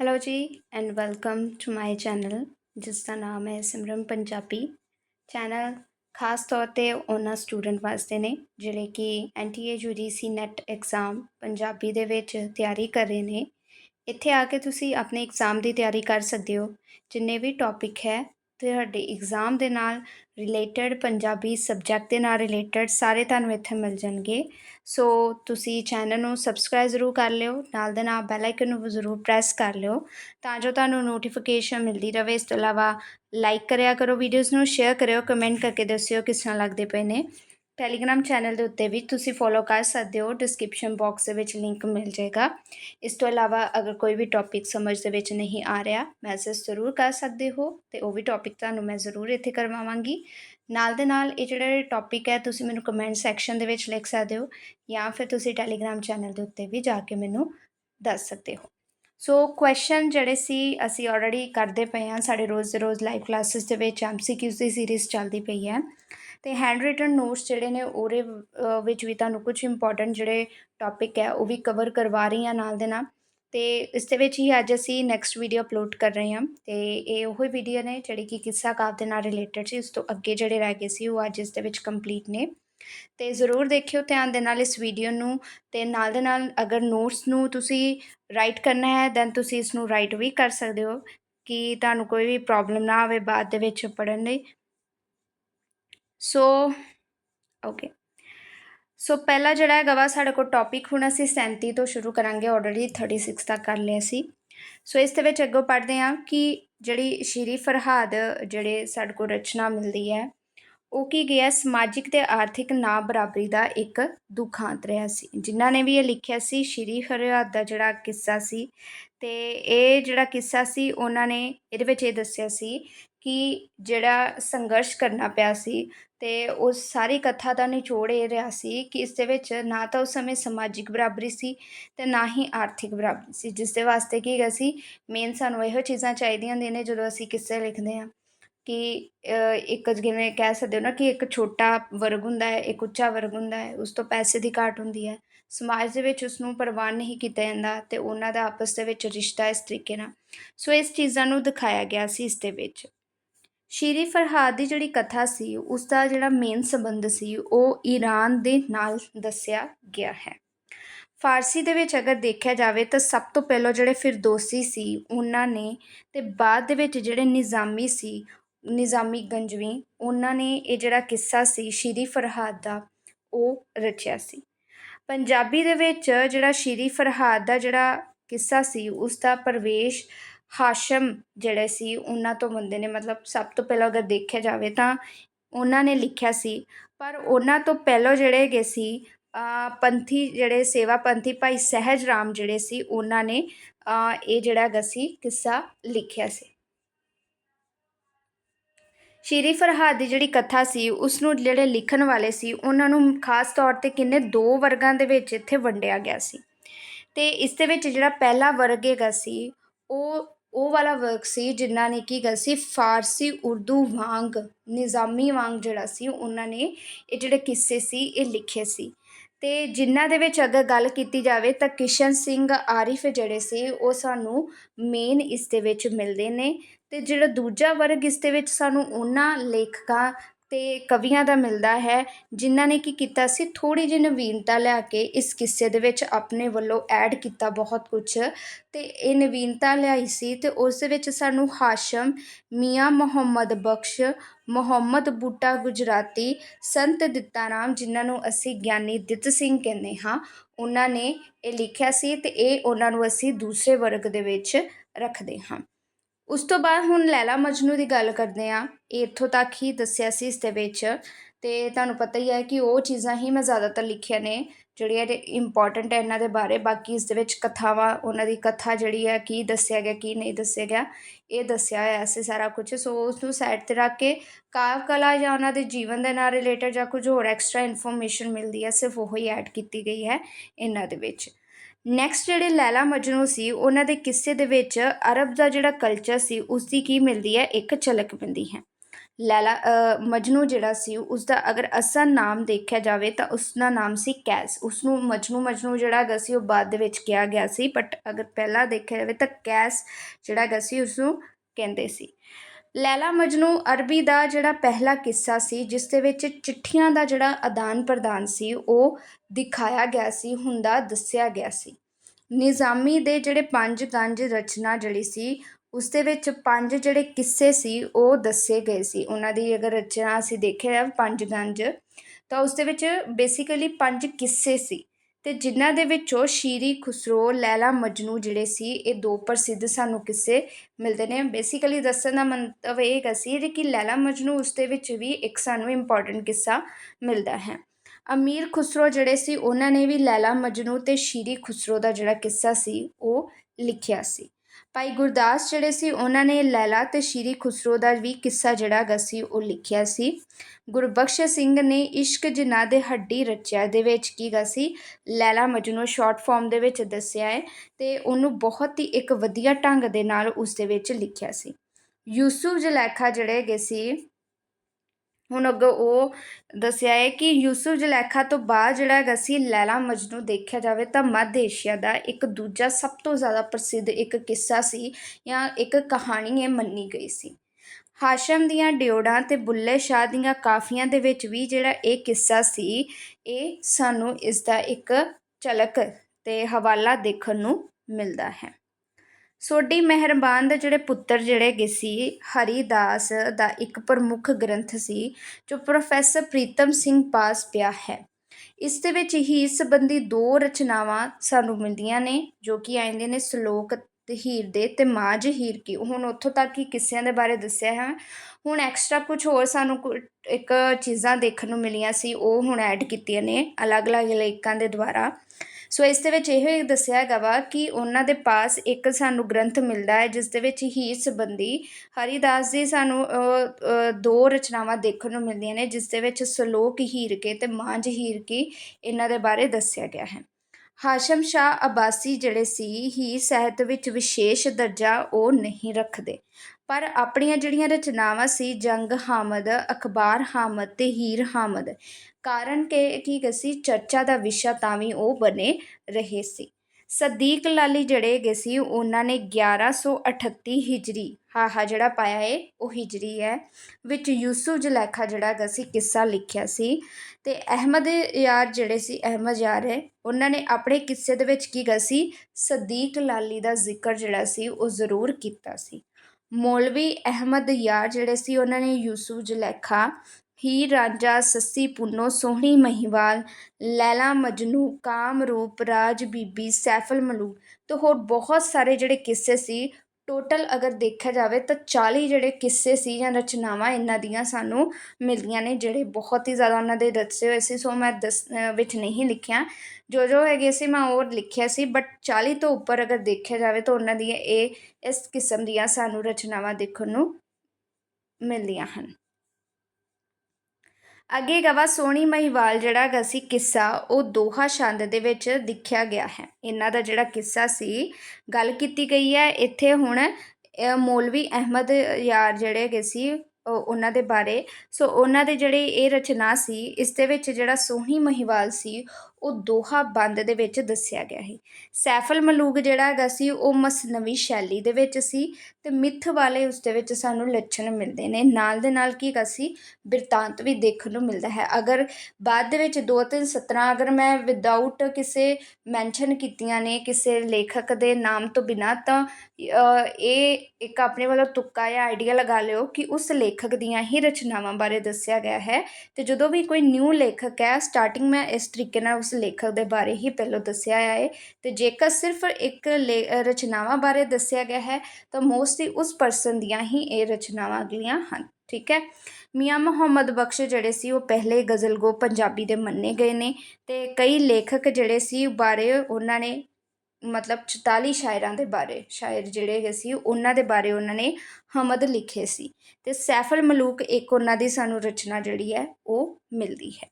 Hello ਜੀ and welcome to my channel ਜਿਸ ਦਾ ਨਾਮ ਹੈ ਸਿਮਰਨ ਪੰਜਾਬੀ ਚੈਨਲ ਖਾਸ ਤੌਰ ਤੇ ਉਹਨਾਂ ਸਟੂਡੈਂਟ ਵਾਸਤੇ ਨੇ ਜਿਹੜੇ ਕਿ NTA UGC NET exam Punjabi ਦੇ ਵਿੱਚ ਤਿਆਰੀ ਕਰ ਰਹੇ ਨੇ ਇੱਥੇ ਆ ਕੇ ਤੁਸੀਂ ਆਪਣੇ ਐਗਜ਼ਾਮ ਦੀ ਤਿਆਰੀ ਕਰ ਸਕਦੇ ਹੋ ਜਿੰਨੇ ਵੀ ਟੌਪਿਕ ਹੈ ਤੁਹਾਡੇ ਇਗਜ਼ਾਮ ਦੇ ਨਾਲ ਰਿਲੇਟਡ ਪੰਜਾਬੀ ਸਬਜੈਕਟ ਦੇ ਨਾਲ ਰਿਲੇਟਡ ਸਾਰੇ ਤੁਹਾਨੂੰ ਇੱਥੇ ਮਿਲ ਜਾਣਗੇ। ਸੋ ਤੁਸੀਂ ਚੈਨਲ ਨੂੰ ਸਬਸਕ੍ਰਾਈਬ ਜ਼ਰੂਰ ਕਰ ਲਿਓ, ਨਾਲ ਦੇ ਨਾਲ ਬੈਲ ਆਈਕਨ ਨੂੰ ਜ਼ਰੂਰ ਪ੍ਰੈਸ ਕਰ ਲਿਓ, ਤਾਂ ਜੋ ਤੁਹਾਨੂੰ ਨੋਟੀਫਿਕੇਸ਼ਨ ਮਿਲਦੀ ਰਹੇ। ਇਸ ਤੋਂ ਇਲਾਵਾ ਲਾਈਕ ਕਰਿਆ ਕਰੋ ਵੀਡੀਓਜ਼ ਨੂੰ ਸ਼ੇਅਰ ਕਰਿਓ ਕਮੈਂਟ ਕਰਕੇ ਦੱਸਿਓ ਕਿਸ ਤਰ੍ਹਾਂ ਲੱਗਦੇ ਪਏ ਨੇ। ਟੈਲੀਗ੍ਰਾਮ ਚੈਨਲ ਦੇ ਉੱਤੇ ਵੀ ਤੁਸੀਂ ਫੋਲੋ ਕਰ ਸਕਦੇ ਹੋ। ਡਿਸਕ੍ਰਿਪਸ਼ਨ ਬਾਕਸ ਦੇ ਵਿੱਚ ਲਿੰਕ ਮਿਲ ਜਾਏਗਾ। ਇਸ ਤੋਂ ਇਲਾਵਾ ਅਗਰ ਕੋਈ ਵੀ ਟੌਪਿਕ ਸਮਝ ਦੇ ਵਿੱਚ ਨਹੀਂ ਆ ਰਿਹਾ ਮੈਸੇਜ ਜ਼ਰੂਰ ਕਰ ਸਕਦੇ ਹੋ ਤੇ ਉਹ ਵੀ ਟੌਪਿਕ ਤੁਹਾਨੂੰ ਮੈਂ ਜ਼ਰੂਰ ਇੱਥੇ ਕਰਵਾਵਾਂਗੀ। ਨਾਲ ਦੇ ਨਾਲ ਇਹ ਜਿਹੜਾ ਟੌਪਿਕ ਹੈ, ਤੁਸੀਂ ਮੈਨੂੰ ਕਮੈਂਟ ਸੈਕਸ਼ਨ ਦੇ ਵਿੱਚ ਲਿਖ ਸਕਦੇ ਹੋ ਜਾਂ ਫਿਰ ਤੁਸੀਂ ਟੈਲੀਗ੍ਰਾਮ ਚੈਨਲ ਦੇ ਉੱਤੇ ਵੀ ਜਾ ਕੇ ਮੈਨੂੰ ਦੱਸ ਸਕਦੇ ਹੋ। ਸੋ ਕੁਐਸਚਨ ਜਿਹੜੇ ਸੀ, ਅਸੀਂ ਆਲਰੇਡੀ ਕਰਦੇ ਪਏ ਹਾਂ, ਸਾਡੇ ਰੋਜ਼ ਦੇ ਰੋਜ਼ ਲਾਈਵ ਕਲਾਸਿਸ ਦੇ ਵਿੱਚ ਐਮਸੀਕਿਊਜ਼ ਦੀ ਸੀਰੀਜ਼ ਚੱਲਦੀ ਪਈ ਹੈ। ਤੇ ਹੈਂਡ ਰਿਟਨ ਨੋਟਸ ਜਿਹੜੇ ਨੇ, ਉਹਦੇ ਵਿੱਚ ਵੀ ਤੁਹਾਨੂੰ ਕੁਝ ਇੰਪੋਰਟੈਂਟ ਜਿਹੜੇ ਟੌਪਿਕ ਹੈ, ਉਹ ਵੀ ਕਵਰ ਕਰਵਾ ਰਹੀ ਹਾਂ ਨਾਲ ਦੇ ਨਾਲ। ਤੇ ਇਸ ਦੇ ਵਿੱਚ ਹੀ ਅੱਜ ਅਸੀਂ ਨੈਕਸਟ ਵੀਡੀਓ ਅਪਲੋਡ ਕਰ ਰਹੇ ਹਾਂ। ਤੇ ਇਹ ਉਹ ਹੀ ਵੀਡੀਓ ਨੇ, ਜਿਹੜੀ ਕਿ ਕਿੱਸਾ ਕਾਵ ਦੇ ਨਾਲ ਰਿਲੇਟਡ ਸੀ, ਉਸ ਤੋਂ ਅੱਗੇ ਜਿਹੜੇ ਰਹਿ ਗਏ ਸੀ, ਉਹ ਅੱਜ ਇਸ ਦੇ ਵਿੱਚ ਕੰਪਲੀਟ ਨੇ। ਤੇ ਜ਼ਰੂਰ ਦੇਖਿਓ ਧਿਆਨ ਦੇ ਨਾਲ ਇਸ ਵੀਡੀਓ ਨੂੰ ਤੇ ਨਾਲ ਦੇ ਨਾਲ ਅਗਰ ਨੋਟਸ ਨੂੰ ਤੁਸੀਂ ਰਾਈਟ ਕਰਨਾ ਹੈ ਦੈਨ ਤੁਸੀਂ ਇਸ ਨੂੰ ਰਾਈਟ ਵੀ ਕਰ ਸਕਦੇ ਹੋ ਕਿ ਤੁਹਾਨੂੰ ਕੋਈ ਵੀ ਪ੍ਰੋਬਲਮ ਨਾ ਆਵੇ ਬਾਅਦ ਦੇ ਵਿੱਚ ਪੜਨ ਲਈ। ਸੋ ਓਕੇ ਸੋ ਪਹਿਲਾ ਜਿਹੜਾ ਹੈਗਾ ਵਾ ਸਾਡੇ ਕੋਲ ਟੌਪਿਕ ਹੁਣ ਅਸੀਂ 37 ਤੋਂ ਸ਼ੁਰੂ ਕਰਾਂਗੇ ਆਲਰੇਡੀ 36 ਤੱਕ ਕਰ ਲਿਆ ਸੀ। ਸੋ ਇਸ ਦੇ ਵਿੱਚ ਅੱਗੋਂ ਪੜ੍ਹਦੇ ਹਾਂ ਕਿ ਜਿਹੜੀ ਸ਼੍ਰੀ ਫਰਹਾਦ ਜਿਹੜੇ ਸਾਡੇ ਕੋਲ ਰਚਨਾ ਮਿਲਦੀ ਹੈ ਉਹ ਕੀ ਗਿਆ, ਸਮਾਜਿਕ ਤੇ ਆਰਥਿਕ ਨਾ ਬਰਾਬਰੀ ਦਾ ਇੱਕ ਦੁਖਾਂਤ ਰਿਹਾ ਸੀ। ਜਿਨ੍ਹਾਂ ਨੇ ਵੀ ਇਹ ਲਿਖਿਆ ਸੀ, ਸ਼੍ਰੀ ਹਰਿਆਦ ਦਾ ਜਿਹੜਾ ਕਿੱਸਾ ਸੀ ਤੇ ਇਹ ਜਿਹੜਾ ਕਿੱਸਾ ਸੀ, ਉਹਨਾਂ ਨੇ ਇਹਦੇ ਵਿੱਚ ਇਹ ਦੱਸਿਆ ਸੀ ਕਿ ਜਿਹੜਾ ਸੰਘਰਸ਼ ਕਰਨਾ ਪਿਆ ਸੀ ਤੇ ਉਸ ਸਾਰੀ ਕਥਾ ਦਾ ਨਿਚੋੜ ਇਹ ਰਿਹਾ ਸੀ ਕਿ ਇਸ ਦੇ ਵਿੱਚ ਨਾ ਤਾਂ ਉਸ ਸਮੇਂ ਸਮਾਜਿਕ ਬਰਾਬਰੀ ਸੀ ਤੇ ਨਾ ਹੀ ਆਰਥਿਕ ਬਰਾਬਰੀ ਸੀ, ਜਿਸ ਦੇ ਵਾਸਤੇ ਕੀ ਹੈਗਾ ਸੀ ਮੇਨ ਸਾਨੂੰ ਇਹੋ ਚੀਜ਼ਾਂ ਚਾਹੀਦੀਆਂ ਹੁੰਦੀਆਂ ਨੇ ਜਦੋਂ ਅਸੀਂ ਕਿੱਸੇ ਲਿਖਦੇ ਹਾਂ। ਕਿ ਇੱਕ ਜਿਵੇਂ ਕਹਿ ਸਕਦੇ ਹੋ ਨਾ ਕਿ ਇੱਕ ਛੋਟਾ ਵਰਗ ਹੁੰਦਾ ਹੈ, ਇੱਕ ਉੱਚਾ ਵਰਗ ਹੁੰਦਾ ਹੈ, ਉਸ ਤੋਂ ਪੈਸੇ ਦੀ ਘਾਟ ਹੁੰਦੀ ਹੈ। ਸਮਾਜ ਦੇ ਵਿੱਚ ਉਸ ਨੂੰ ਪ੍ਰਵਾਨ ਨਹੀਂ ਕੀਤਾ ਜਾਂਦਾ ਅਤੇ ਉਹਨਾਂ ਦਾ ਆਪਸ ਦੇ ਵਿੱਚ ਰਿਸ਼ਤਾ ਇਸ ਤਰੀਕੇ ਨਾਲ। ਸੋ ਇਸ ਚੀਜ਼ਾਂ ਨੂੰ ਦਿਖਾਇਆ ਗਿਆ ਸੀ ਇਸ ਦੇ ਵਿੱਚ। ਸ਼ੀਰੀ ਫਰਹਾਦ ਦੀ ਜਿਹੜੀ ਕਥਾ ਸੀ, ਉਸ ਦਾ ਜਿਹੜਾ ਮੇਨ ਸੰਬੰਧ ਸੀ, ਉਹ ਈਰਾਨ ਦੇ ਨਾਲ ਦੱਸਿਆ ਗਿਆ ਹੈ। ਫਾਰਸੀ ਦੇ ਵਿੱਚ ਅਗਰ ਦੇਖਿਆ ਜਾਵੇ ਤਾਂ ਸਭ ਤੋਂ ਪਹਿਲਾਂ ਜਿਹੜੇ ਫਿਰਦੋਸੀ ਸੀ, ਉਹਨਾਂ ਨੇ ਤੇ ਬਾਅਦ ਦੇ ਵਿੱਚ ਜਿਹੜੇ ਨਿਜ਼ਾਮੀ ਸੀ ਨਿਜ਼ਾਮੀ ਗੰਜਵੀ, ਉਹਨਾਂ ਨੇ ਇਹ ਜਿਹੜਾ ਕਿੱਸਾ ਸੀ, ਸ਼ੀਰੀ ਫਰਹਾਦ ਦਾ, ਉਹ ਰਚਿਆ ਸੀ। ਪੰਜਾਬੀ ਦੇ ਵਿੱਚ ਜਿਹੜਾ ਸ਼ੀਰੀ ਫਰਹਾਦ ਦਾ ਜਿਹੜਾ ਕਿੱਸਾ ਸੀ, ਉਸ ਦਾ ਪ੍ਰਵੇਸ਼ ਹਾਸ਼ਮ ਜਿਹੜੇ ਸੀ, ਉਹਨਾਂ ਤੋਂ ਬੰਦੇ ਨੇ ਮਤਲਬ ਸਭ ਤੋਂ ਪਹਿਲਾਂ ਅਗਰ ਦੇਖਿਆ ਜਾਵੇ ਤਾਂ ਉਹਨਾਂ ਨੇ ਲਿਖਿਆ ਸੀ। ਪਰ ਉਹਨਾਂ ਤੋਂ ਪਹਿਲਾਂ ਜਿਹੜੇ ਹੈਗੇ ਸੀ ਪੰਥੀ ਜਿਹੜੇ ਸੇਵਾ ਪੰਥੀ ਭਾਈ ਸਹਿਜ ਰਾਮ ਜਿਹੜੇ ਸੀ, ਉਹਨਾਂ ਨੇ ਇਹ ਜਿਹੜਾ ਹੈਗਾ ਸੀ, ਕਿੱਸਾ ਲਿਖਿਆ ਸੀ। ਸ਼ੀਰੀ ਫਰਹਾਦ ਦੀ ਜਿਹੜੀ ਕਥਾ ਸੀ ਉਸ ਨੂੰ ਜਿਹੜੇ ਲਿਖਣ ਵਾਲੇ ਸੀ, ਉਹਨਾਂ ਨੂੰ ਖਾਸ ਤੌਰ ਤੇ ਕਿੰਨੇ ਦੋ ਵਰਗਾਂ ਦੇ ਵਿੱਚ ਇੱਥੇ ਵੰਡਿਆ ਗਿਆ ਸੀ। ਤੇ ਇਸ ਦੇ ਵਿੱਚ ਜਿਹੜਾ ਪਹਿਲਾ ਵਰਗ ਹੈਗਾ ਸੀ, ਉਹ ਉਹ ਵਾਲਾ ਵਰਗ ਸੀ ਜਿਨ੍ਹਾਂ ਨੇ ਕੀ ਗੱਲ ਸੀ, ਫਾਰਸੀ, ਉਰਦੂ ਵਾਂਗ, ਨਿਜ਼ਾਮੀ ਵਾਂਗ ਜਿਹੜਾ ਸੀ, ਉਹਨਾਂ ਨੇ ਇਹ ਜਿਹੜੇ ਕਿੱਸੇ ਸੀ, ਇਹ ਲਿਖੇ ਸੀ। ਤੇ ਜਿਨ੍ਹਾਂ ਦੇ ਵਿੱਚ ਅਗਰ ਗੱਲ ਕੀਤੀ ਜਾਵੇ ਤਾਂ ਕਿਸ਼ਨ ਸਿੰਘ ਆਰਿਫ ਜਿਹੜੇ ਸੀ, ਉਹ ਸਾਨੂੰ ਮੇਨ ਇਸ ਦੇ ਵਿੱਚ ਮਿਲਦੇ ਨੇ। ਅਤੇ ਜਿਹੜਾ ਦੂਜਾ ਵਰਗ ਇਸ ਦੇ ਵਿੱਚ ਸਾਨੂੰ ਉਹਨਾਂ ਲੇਖਕਾਂ ਅਤੇ ਕਵੀਆਂ ਦਾ ਮਿਲਦਾ ਹੈ, ਜਿਨ੍ਹਾਂ ਨੇ ਕੀ ਕੀਤਾ ਸੀ? ਥੋੜ੍ਹੀ ਜਿਹੀ ਨਵੀਨਤਾ ਲਿਆ ਕੇ ਇਸ ਕਿੱਸੇ ਦੇ ਵਿੱਚ ਆਪਣੇ ਵੱਲੋਂ ਐਡ ਕੀਤਾ ਬਹੁਤ ਕੁਛ ਅਤੇ ਇਹ ਨਵੀਨਤਾ ਲਿਆਈ ਸੀ ਅਤੇ ਉਸ ਦੇ ਵਿੱਚ ਸਾਨੂੰ ਹਾਸ਼ਮ, ਮੀਆਂ ਮੁਹੰਮਦ ਬਖਸ਼, ਮੁਹੰਮਦ ਬੂਟਾ ਗੁਜਰਾਤੀ, ਸੰਤ ਦਿੱਤਾ ਰਾਮ ਜਿਨ੍ਹਾਂ ਨੂੰ ਅਸੀਂ ਗਿਆਨੀ ਦਿੱਤ ਸਿੰਘ ਕਹਿੰਦੇ ਹਾਂ, ਉਹਨਾਂ ਨੇ ਇਹ ਲਿਖਿਆ ਸੀ ਅਤੇ ਇਹ ਉਹਨਾਂ ਨੂੰ ਅਸੀਂ ਦੂਸਰੇ ਵਰਗ ਦੇ ਵਿੱਚ ਰੱਖਦੇ ਹਾਂ। ਉਸ ਤੋਂ ਬਾਅਦ ਹੁਣ ਲੈਲਾ ਮਜਨੂ ਦੀ ਗੱਲ ਕਰਦੇ ਹਾਂ। ਇੱਥੋਂ ਤੱਕ ਹੀ ਦੱਸਿਆ ਸੀ ਇਸ ਦੇ ਵਿੱਚ। ਤੇ ਤੁਹਾਨੂੰ ਪਤਾ ਹੀ ਹੈ ਕਿ ਉਹ ਚੀਜ਼ਾਂ ਹੀ ਮੈਂ ਜ਼ਿਆਦਾਤਰ ਲਿਖੀਆਂ ਨੇ, ਜਿਹੜੀਆਂ ਇੰਪੋਰਟੈਂਟ ਹੈ ਇਹਨਾਂ ਦੇ ਬਾਰੇ। ਬਾਕੀ ਇਸ ਦੇ ਵਿੱਚ ਕਥਾਵਾਂ, ਉਹਨਾਂ ਦੀ ਕਥਾ ਜਿਹੜੀ ਹੈ, ਕੀ ਦੱਸਿਆ ਗਿਆ, ਕੀ ਨਹੀਂ ਦੱਸਿਆ ਗਿਆ, ਇਹ ਦੱਸਿਆ ਹੋਇਆ ਸੀ ਸਾਰਾ ਕੁਝ। ਸੋ ਉਸ ਨੂੰ ਸਾਈਡ ਤੇ ਰੱਖ ਕੇ ਕਾਵ ਕਲਾ ਜਾਂ ਉਹਨਾਂ ਦੇ ਜੀਵਨ ਦੇ ਨਾਲ ਰਿਲੇਟਡ ਜਾਂ ਕੁਝ ਹੋਰ ਐਕਸਟਰਾ ਇਨਫੋਰਮੇਸ਼ਨ ਮਿਲਦੀ ਹੈ, ਸਿਰਫ ਉਹ ਹੀ ਐਡ ਕੀਤੀ ਗਈ ਹੈ ਇਹਨਾਂ ਦੇ ਵਿੱਚ। ਨੈਕਸਟ ਜਿਹੜੇ ਲੈਲਾ ਮਜਨੂ ਸੀ ਉਹਨਾਂ ਦੇ ਕਿੱਸੇ ਦੇ ਵਿੱਚ ਅਰਬ ਦਾ ਜਿਹੜਾ ਕਲਚਰ ਸੀ ਉਸ ਦੀ ਕੀ ਮਿਲਦੀ ਹੈ? ਇੱਕ ਝਲਕ ਮਿਲਦੀ ਹੈ। ਲੈਲਾ ਅ, ਮਜਨੂ ਜਿਹੜਾ ਸੀ ਉਸ ਦਾ ਅਗਰ ਅਸਲ ਨਾਮ ਦੇਖਿਆ ਜਾਵੇ ਤਾਂ ਉਸ ਦਾ ਨਾਮ ਸੀ ਕੈਸ। ਉਸ ਨੂੰ ਮਜਨੂ ਮਜਨੂ ਜਿਹੜਾ ਹੈਗਾ ਸੀ ਉਹ ਬਾਅਦ ਦੇ ਵਿੱਚ ਕਿਹਾ ਗਿਆ ਸੀ ਬਟ ਅਗਰ ਪਹਿਲਾਂ ਦੇਖਿਆ ਜਾਵੇ ਤਾਂ ਕੈਸ ਜਿਹੜਾ ਹੈਗਾ ਸੀ ਉਸ ਨੂੰ ਕਹਿੰਦੇ ਸੀ। ਲੈਲਾ ਮਜਨੂ ਅਰਬੀ ਦਾ ਜਿਹੜਾ ਪਹਿਲਾ ਕਿੱਸਾ ਸੀ ਜਿਸ ਦੇ ਵਿੱਚ ਚਿੱਠੀਆਂ ਦਾ ਜਿਹੜਾ ਆਦਾਨ ਪ੍ਰਦਾਨ ਸੀ ਉਹ ਦਿਖਾਇਆ ਗਿਆ ਸੀ, ਹੁੰਦਾ ਦੱਸਿਆ ਗਿਆ ਸੀ। ਨਿਜ਼ਾਮੀ ਦੇ ਜਿਹੜੇ ਪੰਜ ਗੰਜ ਰਚਨਾ ਜਿਹੜੀ ਸੀ, ਉਸ ਦੇ ਵਿੱਚ ਪੰਜ ਜਿਹੜੇ ਕਿੱਸੇ ਸੀ, ਉਹ ਦੱਸੇ ਗਏ ਸੀ। ਉਹਨਾਂ ਦੀ ਅਗਰ ਰਚਨਾ ਅਸੀਂ ਦੇਖਿਆ ਪੰਜ ਗੰਜ, ਤਾਂ ਉਸ ਦੇ ਵਿੱਚ ਬੇਸਿਕਲੀ ਪੰਜ ਕਿੱਸੇ ਸੀ। ਤੇ ਜਿਨ੍ਹਾਂ ਦੇ ਵਿੱਚੋਂ ਸ਼ੀਰੀ, ਖੁਸਰੋ, ਲੈਲਾ, ਮਜਨੂ ਜਿਹੜੇ ਸੀ, ਇਹ ਦੋ ਪ੍ਰਸਿੱਧ ਸਾਨੂੰ ਕਿੱਸੇ ਮਿਲਦੇ ਨੇ। ਬੇਸਿਕਲੀ ਦੱਸਣ ਦਾ ਮੰਤਵ ਇਹ ਹੈਗਾ ਸੀ ਕਿ ਲੈਲਾ, ਮਜਨੂ ਉਸ ਦੇ ਵਿੱਚ ਵੀ ਇੱਕ ਸਾਨੂੰ ਇੰਪੋਰਟੈਂਟ ਕਿੱਸਾ ਮਿਲਦਾ ਹੈ। ਅਮੀਰ ਖੁਸਰੋ ਜਿਹੜੇ ਸੀ, ਉਹਨਾਂ ਨੇ ਵੀ ਲੈਲਾ ਮਜਨੂ ਤੇ ਸ਼ੀਰੀ ਖੁਸਰੋ ਦਾ ਜਿਹੜਾ ਕਿੱਸਾ ਸੀ, ਉਹ ਲਿਖਿਆ ਸੀ। ਭਾਈ ਗੁਰਦਾਸ ਜਿਹੜੇ ਸੀ, ਉਹਨਾਂ ਨੇ ਲੈਲਾ ਤੇ ਸ਼ੀਰੀ ਖੁਸਰੋ ਦਾ ਵੀ ਕਿੱਸਾ ਜਿਹੜਾ ਹੈਗਾ ਸੀ, ਉਹ ਲਿਖਿਆ ਸੀ। ਗੁਰਬਖਸ਼ ਸਿੰਘ ਨੇ ਇਸ਼ਕ ਜਿਨ੍ਹਾਂ ਦੇ ਹੱਡੀ ਰਚਿਆ, ਦੇ ਵਿੱਚ ਕੀ ਗਾ ਸੀ, ਲੈਲਾ ਮਜਨੂ ਸ਼ਾਰਟ ਫਾਰਮ ਦੇ ਵਿੱਚ ਦੱਸਿਆ ਹੈ ਤੇ ਉਹਨੂੰ ਬਹੁਤ ਹੀ ਇੱਕ ਵਧੀਆ ਢੰਗ ਦੇ ਨਾਲ ਉਸ ਦੇ ਵਿੱਚ ਲਿਖਿਆ ਸੀ। ਯੂਸੁਫ ਜ਼ਲੈਖਾ ਜਿਹੜੇ ਹੈਗੇ ਸੀ ਹੁਣ ਅੱਗੋਂ ਉਹ ਦੱਸਿਆ ਹੈ ਕਿ ਯੂਸੁਫ ਜ਼ਲੈਖਾ ਤੋਂ ਬਾਅਦ ਜਿਹੜਾ ਹੈਗਾ ਸੀ ਲੈਲਾ ਮਜਨੂ ਦੇਖਿਆ ਜਾਵੇ ਤਾਂ ਮੱਧ ਏਸ਼ੀਆ ਦਾ ਇੱਕ ਦੂਜਾ ਸਭ ਤੋਂ ਜ਼ਿਆਦਾ ਪ੍ਰਸਿੱਧ ਇੱਕ ਕਿੱਸਾ ਸੀ ਜਾਂ ਇੱਕ ਕਹਾਣੀ ਇਹ ਮੰਨੀ ਗਈ ਸੀ। ਹਾਸ਼ਮ ਦੀਆਂ ਡਿਓੜਾਂ ਤੇ ਬੁੱਲੇ ਸ਼ਾਹ ਦੀਆਂ ਕਾਫੀਆਂ ਦੇ ਵਿੱਚ ਵੀ ਜਿਹੜਾ ਇਹ ਕਿੱਸਾ ਸੀ, ਇਹ ਸਾਨੂੰ ਇਸ ਦਾ ਇੱਕ ਝਲਕ ਤੇ ਹਵਾਲਾ ਦੇਖਣ ਨੂੰ ਮਿਲਦਾ ਹੈ। ਸੋਢੀ ਮਿਹਰਬਾਨ ਦੇ ਜਿਹੜੇ ਪੁੱਤਰ ਜਿਹੜੇ ਹੈਗੇ ਸੀ, ਹਰੀਦਾਸ ਦਾ ਇੱਕ ਪ੍ਰਮੁੱਖ ਗ੍ਰੰਥ ਸੀ, ਜੋ ਪ੍ਰੋਫੈਸਰ ਪ੍ਰੀਤਮ ਸਿੰਘ ਪਾਸ ਪਿਆ ਹੈ। ਇਸ ਦੇ ਵਿੱਚ ਹੀ ਇਸ ਸੰਬੰਧੀ ਦੋ ਰਚਨਾਵਾਂ ਸਾਨੂੰ ਮਿਲਦੀਆਂ ਨੇ, ਜੋ ਕਿ ਆਉਂਦੇ ਨੇ ਸ਼ਲੋਕ ਤੇ ਹੀਰ ਦੇ ਤੇ ਮਾਝ ਹੀਰ ਕੀ। ਹੁਣ ਉੱਥੋਂ ਤੱਕ ਹੀ ਕਿੱਸਿਆਂ ਦੇ ਬਾਰੇ ਦੱਸਿਆ ਹੈ। ਹੁਣ ਐਕਸਟਰਾ ਕੁਝ ਹੋਰ ਸਾਨੂੰ ਕੁ- ਇੱਕ ਚੀਜ਼ਾਂ ਦੇਖਣ ਨੂੰ ਮਿਲੀਆਂ ਸੀ, ਉਹ ਹੁਣ ਐਡ ਕੀਤੀਆਂ ਨੇ ਅਲੱਗ-ਅਲੱਗ ਲੇਖਕਾਂ ਦੇ ਦੁਆਰਾ। ਸੋ ਇਸ ਦੇ ਵਿੱਚ ਇਹ ਹੀ ਦੱਸਿਆ ਹੈਗਾ ਵਾ ਕਿ ਉਹਨਾਂ ਦੇ ਪਾਸ ਇੱਕ ਸਾਨੂੰ ਗ੍ਰੰਥ ਮਿਲਦਾ ਹੈ, ਜਿਸ ਦੇ ਵਿੱਚ ਹੀਰ ਸੰਬੰਧੀ ਹਰੀਦਾਸ ਦੀ ਸਾਨੂੰ ਦੋ ਰਚਨਾਵਾਂ ਦੇਖਣ ਨੂੰ ਮਿਲਦੀਆਂ ਨੇ, ਜਿਸ ਦੇ ਵਿੱਚ ਸ਼ਲੋਕ ਹੀਰਕੇ ਤੇ ਮਾਂਝ ਹੀਰਕੀ ਇਹਨਾਂ ਦੇ ਬਾਰੇ ਦੱਸਿਆ ਗਿਆ ਹੈ। ਹਾਸ਼ਮ ਸ਼ਾਹ ਅਬਾਸੀ ਜਿਹੜੇ ਸੀ, ਹੀ ਸਾਹਿਤ ਵਿੱਚ ਵਿਸ਼ੇਸ਼ ਦਰਜਾ ਉਹ ਨਹੀਂ ਰੱਖਦੇ। ਪਰ ਆਪਣੀਆਂ ਜਿਹੜੀਆਂ ਰਚਨਾਵਾਂ ਸੀ, ਜੰਗ ਹਾਮਦ, ਅਖਬਾਰ ਹਾਮਦ ਤੇ ਹੀਰ ਹਾਮਦ ਕਾਰਨ ਕਿ ਕੀ ਸੀ ਚਰਚਾ ਦਾ ਵਿਸ਼ਾ ਤਾਂ ਵੀ ਉਹ ਬਣੇ ਰਹੇ ਸੀ ਸਦੀਕ ਲਾਲੀ ਜਿਹੜੇ ਹੈਗੇ ਸੀ ਉਹਨਾਂ ਨੇ 1138 ਹਿਜਰੀ ਹਾਹਾ ਜਿਹੜਾ ਪਾਇਆ ਏ ਉਹ ਹਿਜਰੀ ਹੈ ਵਿੱਚ ਯੂਸੁਫ ਜ਼ਲੈਖਾ ਜਿਹੜਾ ਹੈਗਾ ਸੀ ਕਿੱਸਾ ਲਿਖਿਆ ਸੀ ਤੇ ਅਹਿਮਦ ਯਾਰ ਜਿਹੜੇ ਸੀ ਅਹਿਮਦ ਯਾਰ ਹੈ ਉਹਨਾਂ ਨੇ ਆਪਣੇ ਕਿੱਸੇ ਦੇ ਵਿੱਚ ਕੀ ਗਾ ਸੀ ਸਦੀਕ ਲਾਲੀ ਦਾ ਜ਼ਿਕਰ ਜਿਹੜਾ ਸੀ ਉਹ ਜ਼ਰੂਰ ਕੀਤਾ ਸੀ ਮੌਲਵੀ ਅਹਿਮਦ ਯਾਰ ਜਿਹੜੇ ਸੀ ਉਹਨਾਂ ਨੇ ਯੂਸੁਫ ਜ਼ਲੈਖਾ ਹੀਰ ਰਾਂਝਾ ਸੱਸੀ ਪੁੰਨੋ ਸੋਹਣੀ ਮਹੀਵਾਲ, ਲੈਲਾ ਮਜਨੂ ਕਾਮਰੂਪ ਰਾਜ ਬੀਬੀ, ਸੈਫਲ ਮਲੂਕ ਤੇ ਹੋਰ ਬਹੁਤ ਸਾਰੇ ਜਿਹੜੇ ਕਿੱਸੇ ਸੀ ਟੋਟਲ ਅਗਰ ਦੇਖਿਆ ਜਾਵੇ ਤਾਂ 40 ਜਿਹੜੇ ਕਿੱਸੇ ਸੀ ਜਾਂ ਰਚਨਾਵਾਂ ਇਹਨਾਂ ਦੀਆਂ ਸਾਨੂੰ ਮਿਲਦੀਆਂ ਨੇ, ਜਿਹੜੇ ਬਹੁਤ ਹੀ ਜ਼ਿਆਦਾ ਉਹਨਾਂ ਦੇ ਦੱਸੇ ਹੋਏ ਸੀ, ਸੋ ਮੈਂ ਦਸ ਵਿੱਚ ਨਹੀਂ ਲਿਖਿਆ। ਜੋ ਜੋ ਹੈਗੇ ਸੀ ਮੈਂ ਉਹ ਲਿਖਿਆ ਸੀ ਬਟ 40 ਤੋਂ ਉੱਪਰ ਅਗਰ ਦੇਖਿਆ ਜਾਵੇ ਤਾਂ ਉਹਨਾਂ ਦੀਆਂ ਇਹ ਇਸ ਕਿਸਮ ਦੀਆਂ ਸਾਨੂੰ ਰਚਨਾਵਾਂ ਦੇਖਣ ਨੂੰ ਮਿਲਦੀਆਂ ਹਨ। ਅੱਗੇ ਗਵਾ ਸੋਹਣੀ ਮਹੀਵਾਲ ਜਿਹੜਾ ਹੈਗਾ ਸੀ ਕਿੱਸਾ, ਉਹ ਦੋਹਾ ਛੰਦ ਦੇ ਵਿੱਚ ਲਿਖਿਆ ਗਿਆ ਹੈ। ਇਹਨਾਂ ਦਾ ਜਿਹੜਾ ਕਿੱਸਾ ਸੀ, ਗੱਲ ਕੀਤੀ ਗਈ ਹੈ, ਇੱਥੇ ਹੁਣ ਮੌਲਵੀ ਅਹਿਮਦ ਯਾਰ ਜਿਹੜੇ ਹੈਗੇ ਸੀ ਉਹਨਾਂ ਦੇ ਬਾਰੇ। ਸੋ ਉਹਨਾਂ ਦੇ ਜਿਹੜੇ ਇਹ ਰਚਨਾ ਸੀ, ਇਸ ਦੇ ਵਿੱਚ ਜਿਹੜਾ ਸੋਹਣੀ ਮਹੀਵਾਲ ਸੀ ਉਹ ਦੋਹਾ ਬੰਦ ਦੇ ਵਿੱਚ ਦੱਸਿਆ ਗਿਆ ਹੈ ਸੈਫਲ ਮਲੂਕ ਜਿਹੜਾ ਹੈਗਾ ਸੀ, ਉਹ ਮਸਨਵੀ ਸ਼ੈਲੀ ਦੇ ਵਿੱਚ ਸੀ ਤੇ ਮਿੱਥ ਵਾਲੇ ਉਸ ਦੇ ਵਿੱਚ ਸਾਨੂੰ ਲੱਛਣ ਮਿਲਦੇ ਨੇ। ਨਾਲ ਦੇ ਨਾਲ ਕੀ ਹੈਗਾ ਸੀ, ਬਿਰਤਾਂਤ ਵੀ ਦੇਖਣ ਨੂੰ ਮਿਲਦਾ ਹੈ। ਅਗਰ ਬਾਅਦ ਦੇ ਵਿੱਚ ਦੋ ਤਿੰਨ ਸਤਰਾਂ ਅਗਰ ਮੈਂ ਵਿਦਆਊਟ ਕਿਸੇ ਮੈਂਸ਼ਨ ਕੀਤੀਆਂ ਨੇ, ਕਿਸੇ ਲੇਖਕ ਦੇ ਨਾਮ ਤੋਂ ਬਿਨਾ, ਤਾਂ ਇਹ ਇੱਕ ਆਪਣੇ ਵੱਲੋਂ ਤੁੱਕਾ ਜਾਂ ਆਈਡੀਆ ਲਗਾ ਲਿਓ ਕਿ ਉਸ ਲੇਖਕ ਦੀਆਂ ਹੀ ਰਚਨਾਵਾਂ ਬਾਰੇ ਦੱਸਿਆ ਗਿਆ ਹੈ ਤੇ ਜਦੋਂ ਵੀ ਕੋਈ ਨਿਊ ਲੇਖਕ ਹੈ ਸਟਾਰਟਿੰਗ ਮੈਂ ਇਸ ਤਰੀਕੇ ਨਾਲ ਉਸ ਉਸ ਲੇਖਕ ਦੇ ਬਾਰੇ ਹੀ ਪਹਿਲਾਂ ਦੱਸਿਆ ਹੈ ਤੇ ਜੇਕਰ ਸਿਰਫ ਇੱਕ ਲੇ- ਰਚਨਾਵਾਂ ਬਾਰੇ ਦੱਸਿਆ ਗਿਆ ਹੈ, ਤਾਂ ਮੋਸਟਲੀ ਉਸ ਪਰਸਨ ਦੀਆਂ ਹੀ ਇਹ ਰਚਨਾਵਾਂ ਅਗਲੀਆਂ ਹਨ, ਠੀਕ ਹੈ? ਮੀਆਂ ਮੁਹੰਮਦ ਬਖਸ਼ ਜਿਹੜੇ ਸੀ, ਉਹ ਪਹਿਲੇ ਗਜ਼ਲਗੋ ਪੰਜਾਬੀ ਦੇ ਮੰਨੇ ਗਏ ਨੇ ਤੇ ਕਈ ਲੇਖਕ ਜਿਹੜੇ ਸੀ ਬਾਰੇ ਉਹਨਾਂ ਨੇ ਮਤਲਬ 44 ਸ਼ਾਇਰਾਂ ਦੇ ਬਾਰੇ, ਸ਼ਾਇਰ ਜਿਹੜੇ ਸੀ, ਉਹਨਾਂ ਦੇ ਬਾਰੇ ਉਹਨਾਂ ਨੇ ਹਮਦ ਲਿਖੇ ਸੀ। ਤੇ ਸੈਫਲ ਮਲੂਕ ਇੱਕ ਉਹਨਾਂ ਦੀ ਸਾਨੂੰ ਰਚਨਾ ਜਿਹੜੀ ਹੈ, ਉਹ ਮਿਲਦੀ ਹੈ।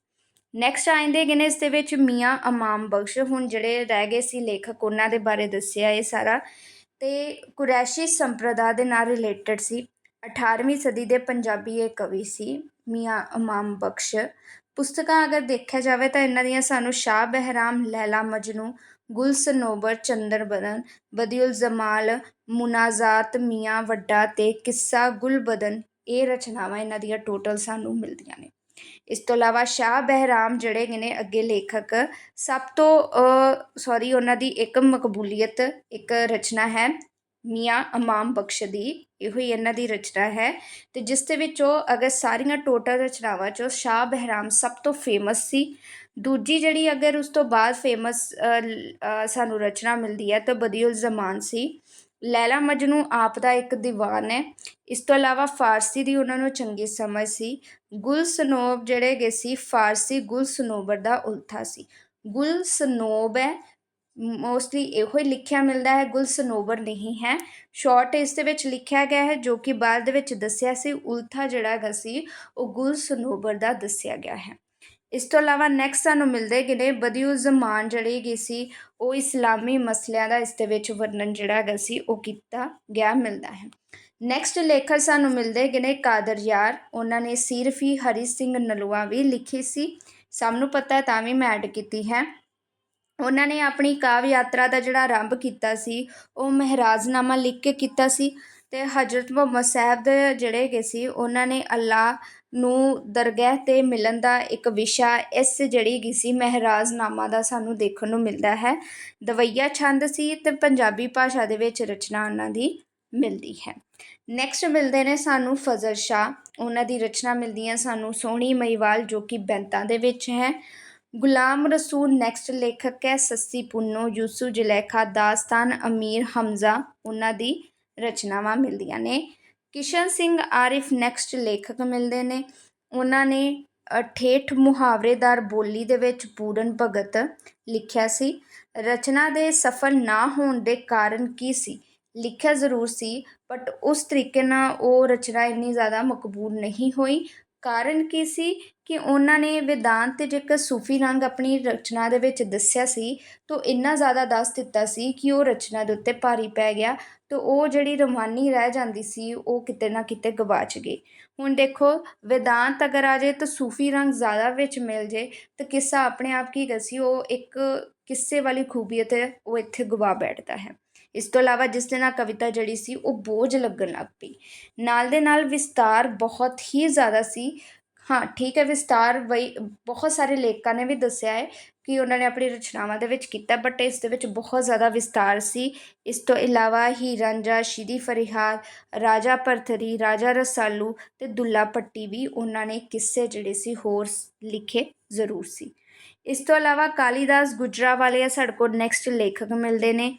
ਨੈਕਸਟ ਆਉਂਦੇ ਹੈਗੇ ਨੇ, ਇਸ ਦੇ ਵਿੱਚ ਮੀਆਂ ਅਮਾਮ ਬਖਸ਼ ਹੁਣ ਜਿਹੜੇ ਰਹਿ ਗਏ ਸੀ ਲੇਖਕ, ਉਹਨਾਂ ਦੇ ਬਾਰੇ ਦੱਸਿਆ ਇਹ ਸਾਰਾ। ਤੇ ਕੁਰੈਸ਼ੀ ਸੰਪਰਦਾ ਦੇ ਨਾਲ ਰਿਲੇਟਡ ਸੀ। 18ਵੀਂ ਸਦੀ ਦੇ ਪੰਜਾਬੀ ਇਹ ਕਵੀ ਸੀ, ਮੀਆਂ ਇਮਾਮ ਬਖਸ਼। ਪੁਸਤਕਾਂ ਅਗਰ ਦੇਖਿਆ ਜਾਵੇ ਤਾਂ ਇਹਨਾਂ ਦੀਆਂ ਸਾਨੂੰ ਸ਼ਾਹ ਬਹਿਰਾਮ ਲੈਲਾ ਮਜਨੂ ਗੁਲ ਸਨੋਬਰ ਚੰਦਰ ਬਦਨ ਬਦੀਉਲ ਜਮਾਲ ਮੁਨਾਜ਼ਾਤ, ਮੀਆਂ ਵੱਡਾ ਤੇ ਕਿੱਸਾ ਗੁਲ ਬਦਨ ਇਹ ਰਚਨਾਵਾਂ ਇਹਨਾਂ ਦੀਆਂ ਟੋਟਲ ਸਾਨੂੰ ਮਿਲਦੀਆਂ ਨੇ। ਇਸ ਤੋਂ ਇਲਾਵਾ ਸ਼ਾਹ ਬਹਿਰਾਮ ਜਿਹੜੇ ਹੈਗੇ ਨੇ ਅੱਗੇ ਲੇਖਕ, ਸਭ ਤੋਂ ਸੌਰੀ ਉਹਨਾਂ ਦੀ ਇੱਕ ਮਕਬੂਲੀਅਤ, ਇੱਕ ਰਚਨਾ ਹੈ, ਮੀਆਂ ਇਮਾਮ ਬਖਸ਼ ਦੀ, ਇਹੋ ਹੀ ਇਹਨਾਂ ਦੀ ਰਚਨਾ ਹੈ। ਤੇ ਜਿਸ ਦੇ ਵਿੱਚ ਉਹ ਅਗਰ ਸਾਰੀਆਂ ਟੋਟਲ ਰਚਨਾਵਾਂ ਚੋਂ ਸ਼ਾਹ ਬਹਿਰਾਮ ਸਭ ਤੋਂ ਫੇਮਸ ਸੀ। ਦੂਜੀ ਜਿਹੜੀ ਅਗਰ ਉਸ ਤੋਂ ਬਾਅਦ ਫੇਮਸ ਸਾਨੂੰ ਰਚਨਾ ਮਿਲਦੀ ਹੈ, ਤਾਂ ਬਦੀਉਲ ਜ਼ਮਾਨ ਸੀ। ਲੈਲਾ ਮਜਨੂ ਆਪ ਦਾ ਇੱਕ ਦੀਵਾਨ ਹੈ। ਇਸ ਤੋਂ ਇਲਾਵਾ ਫਾਰਸੀ ਦੀ ਉਹਨਾਂ ਨੂੰ ਚੰਗੀ ਸਮਝ ਸੀ। ਗੁਲਸਨੋਬ ਜਿਹੜੇ ਗਏ ਸੀ, ਫਾਰਸੀ ਗੁਲਸਨੋਬਰ ਦਾ ਉਲਥਾ ਸੀ। ਗੁਲਸਨੋਬ ਹੈ ਮੋਸਟਲੀ ਇਹੋ ਹੀ ਲਿਖਿਆ ਮਿਲਦਾ ਹੈ ਗੁਲਸਨੋਬਰ ਨਹੀਂ ਹੈ। ਸ਼ਾਰਟ ਇਸ ਦੇ ਵਿੱਚ ਲਿਖਿਆ ਗਿਆ ਹੈ, ਜੋ ਕਿ ਬਾਅਦ ਦੇ ਵਿੱਚ ਦੱਸਿਆ ਸੀ, ਉਲਥਾ ਜਿਹੜਾ ਹੈਗਾ ਸੀ, ਉਹ ਗੁਲ ਸਨੋਬਰ ਦਾ ਦੱਸਿਆ ਗਿਆ ਹੈ। ਇਸ ਤੋਂ ਇਲਾਵਾ ਨੈਕਸਟ ਸਾਨੂੰ ਮਿਲਦੇ ਕਿ ਨੇ ਬਦੀਉ ਜ਼ਮਾਨ ਜਿਹੜੀ ਗਈ ਸੀ, ਉਹ ਇਸਲਾਮੀ ਮਸਲਿਆਂ ਦਾ ਇਸ ਦੇ ਵਿੱਚ ਵਰਣਨ ਜਿਹੜਾ ਹੈਗਾ ਸੀ, ਉਹ ਕੀਤਾ ਗਿਆ ਮਿਲਦਾ ਹੈ। ਨੈਕਸਟ ਲੇਖਕ ਸਾਨੂੰ ਮਿਲਦੇ ਕਿ ਨੇ ਕਾਦਰ ਯਾਰ। ਉਹਨਾਂ ਨੇ ਸਿਰਫ ਹੀ ਹਰੀ ਸਿੰਘ ਨਲੂਆ ਵੀ ਲਿਖੀ ਸੀ। ਸਭ ਨੂੰ ਪਤਾ ਤਾਂ ਵੀ ਮੈਂ ਐਡ ਕੀਤੀ ਹੈ। ਉਹਨਾਂ ਨੇ ਆਪਣੀ ਕਾਵ ਯਾਤਰਾ ਦਾ ਜਿਹੜਾ ਆਰੰਭ ਕੀਤਾ ਸੀ, ਉਹ ਮਹਿਰਾਜਨਾਮਾ ਲਿਖ ਕੇ ਕੀਤਾ ਸੀ ਤੇ ਹਜ਼ਰਤ ਮੁਹੰਮਦ ਸਾਹਿਬ ਦੇ ਜਿਹੜੇ ਹੈਗੇ ਸੀ, ਉਹਨਾਂ ਨੇ ਅੱਲਾ ਨੂੰ ਦਰਗਾਹ ਤੇ ਮਿਲਣ ਦਾ ਇੱਕ ਵਿਸ਼ਾ, ਇਸ ਜਿਹੜੀ ਹੈਗੀ ਸੀ ਮਹਿਰਾਜਨਾਮਾ ਦਾ ਸਾਨੂੰ ਦੇਖਣ ਨੂੰ ਮਿਲਦਾ ਹੈ। ਦਵਈਆ ਛੰਦ ਸੀ ਤੇ ਪੰਜਾਬੀ ਭਾਸ਼ਾ ਦੇ ਵਿੱਚ ਰਚਨਾ ਉਹਨਾਂ ਦੀ। ਮਿਲਦੀ ਹੈ। ਨੈਕਸਟ ਮਿਲਦੇ ਨੇ ਸਾਨੂੰ ਫਜ਼ਲ ਸ਼ਾ ਉਹਨਾਂ ਦੀ ਰਚਨਾ ਮਿਲਦੀ ਹੈ ਸਾਨੂੰ ਸੋਹਣੀ ਮਹੀਵਾਲ ਜੋ ਕਿ ਬੈਂਤਾਂ ਦੇ ਵਿੱਚ ਹੈ। ਗੁਲਾਮ ਰਸੂਲ ਨੈਕਸਟ ਲੇਖਕ ਹੈ ਸੱਸੀ ਪੁੰਨੋ ਯੂਸੂ ਜਲੇਖਾ, ਦਾਸਤਾਨ ਅਮੀਰ ਹਮਜ਼ਾ। ਉਹਨਾਂ ਦੀ ਰਚਨਾਵਾਂ ਮਿਲਦੀਆਂ ਨੇ। ਕਿਸ਼ਨ ਸਿੰਘ ਆਰਿਫ ਨੈਕਸਟ ਲੇਖਕ ਮਿਲਦੇ ਨੇ। ਉਹਨਾਂ ਨੇ ਠੇਠ ਮੁਹਾਵਰੇਦਾਰ ਬੋਲੀ ਦੇ ਵਿੱਚ ਪੂਰਨ ਭਗਤ ਲਿਖਿਆ ਸੀ। ਰਚਨਾ ਦੇ ਸਫਲ ਨਾ ਹੋਣ ਦੇ ਕਾਰਨ ਕੀ ਸੀ? ਲਿਖਿਆ ਜ਼ਰੂਰ ਸੀ ਬਟ ਉਸ ਤਰੀਕੇ ਨਾਲ ਉਹ ਰਚਨਾ ਇੰਨੀ ਜ਼ਿਆਦਾ ਮਕਬੂਲ ਨਹੀਂ ਹੋਈ। ਕਾਰਨ ਕੀ ਸੀ ਕਿ ਉਹਨਾਂ ਨੇ ਵਿਦਾਂਤ ਤੇ ਜੇਕਰ ਸੂਫੀ ਰੰਗ ਆਪਣੀ ਰਚਨਾ ਦੇ ਵਿੱਚ ਦੱਸਿਆ ਸੀ, ਤਾਂ ਇੰਨਾ ਜ਼ਿਆਦਾ ਦੱਸ ਦਿੱਤਾ ਸੀ ਕਿ ਉਹ ਰਚਨਾ ਦੇ ਉੱਤੇ ਭਾਰੀ ਪੈ ਗਿਆ, ਤੇ ਉਹ ਜਿਹੜੀ ਰਮਾਨੀ ਰਹਿ ਜਾਂਦੀ ਸੀ, ਉਹ ਕਿਤੇ ਨਾ ਕਿਤੇ ਗਵਾਚ ਗਈ। ਹੁਣ ਦੇਖੋ, ਵਿਦਾਂਤ ਅਗਰ ਆ ਜਾਏ ਤਾਂ ਸੂਫੀ ਰੰਗ ਜ਼ਿਆਦਾ ਵਿੱਚ ਮਿਲ ਜੇ, ਤਾਂ ਕਿੱਸਾ ਆਪਣੇ ਆਪ ਕੀ ਗਸੀ ਉਹ ਇੱਕ ਕਿੱਸੇ ਵਾਲੀ ਖੂਬੀਅਤ ਹੈ, ਉਹ ਇੱਥੇ ਗਵਾ ਬੈਠਦਾ ਹੈ। ਇਸ ਤੋਂ ਇਲਾਵਾ ਜਿਸ ਦੇ ਨਾਲ ਕਵਿਤਾ ਜਿਹੜੀ ਸੀ ਉਹ ਬੋਝ ਲੱਗਣ ਲੱਗ ਪਈ। ਨਾਲ ਦੇ ਨਾਲ ਵਿਸਤਾਰ ਬਹੁਤ ਹੀ ਜ਼ਿਆਦਾ ਸੀ। ਹਾਂ, ਠੀਕ ਹੈ, ਵਿਸਤਾਰ ਵਈ ਬਹੁਤ ਸਾਰੇ ਲੇਖਕਾਂ ਨੇ ਵੀ ਦੱਸਿਆ ਹੈ ਕਿ ਉਹਨਾਂ ਨੇ ਆਪਣੀ ਰਚਨਾਵਾਂ ਦੇ ਵਿੱਚ ਕੀਤਾ ਬਟ ਇਸ ਦੇ ਵਿੱਚ ਬਹੁਤ ਜ਼ਿਆਦਾ ਵਿਸਤਾਰ ਸੀ। ਇਸ ਤੋਂ ਇਲਾਵਾ ਹੀ ਰਾਂਝਾ ਸ਼ੀਰੀ ਫਰਿਹਾਦ, ਰਾਜਾ ਪਰਥਰੀ ਰਾਜਾ ਰਸਾਲੂ ਤੇ ਦੁੱਲਾ ਪੱਟੀ ਵੀ ਉਹਨਾਂ ਨੇ ਕਿੱਸੇ ਜਿਹੜੇ ਸੀ ਹੋਰ ਲਿਖੇ ਜ਼ਰੂਰ ਸੀ। ਇਸ ਤੋਂ ਇਲਾਵਾ ਕਾਲੀਦਾਸ ਗੁਜਰਾ ਗੁਜਰਾਵਾਲੇ ਸਾਡੇ ਕੋਲ ਨੈਕਸਟ ਲੇਖਕ ਮਿਲਦੇ ਨੇ।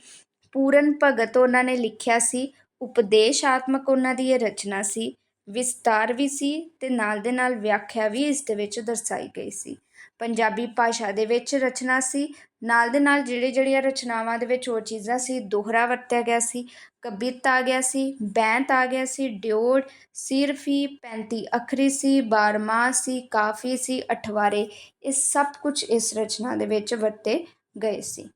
ਪੂਰਨ ਭਗਤ ਉਹਨਾਂ ਨੇ ਲਿਖਿਆ ਸੀ, ਉਪਦੇਸ਼ਾਤਮਕ ਉਹਨਾਂ ਦੀ ਇਹ ਰਚਨਾ ਸੀ, ਵਿਸਤਾਰ ਵੀ ਸੀ ਤੇ ਨਾਲ ਦੇ ਨਾਲ ਵਿਆਖਿਆ ਵੀ ਇਸ ਦੇ ਵਿੱਚ ਦਰਸਾਈ ਗਈ ਸੀ। ਪੰਜਾਬੀ ਭਾਸ਼ਾ ਦੇ ਵਿੱਚ ਰਚਨਾ ਸੀ, ਨਾਲ ਦੇ ਨਾਲ ਜਿਹੜੇ ਜਿਹੜੀਆਂ ਰਚਨਾਵਾਂ ਦੇ ਵਿੱਚ ਹੋਰ ਚੀਜ਼ਾਂ ਸੀ, ਦੋਹਰਾ ਵਰਤਿਆ ਗਿਆ ਸੀ ਕਬਿਤ ਆ ਗਿਆ ਸੀ, ਬੈਂਤ ਆ ਗਿਆ ਸੀ ਡਿਓੜ ਸਿਰਫੀ 35 ਅਖਰੀ ਸੀ, ਬਾਰਮਾ ਸੀ, ਕਾਫੀ ਸੀ, ਅਠਵਾਰੇ, ਇਹ ਸਭ ਕੁਝ ਇਸ ਰਚਨਾ ਦੇ ਵਿੱਚ ਵਰਤੇ ਗਏ ਸੀ।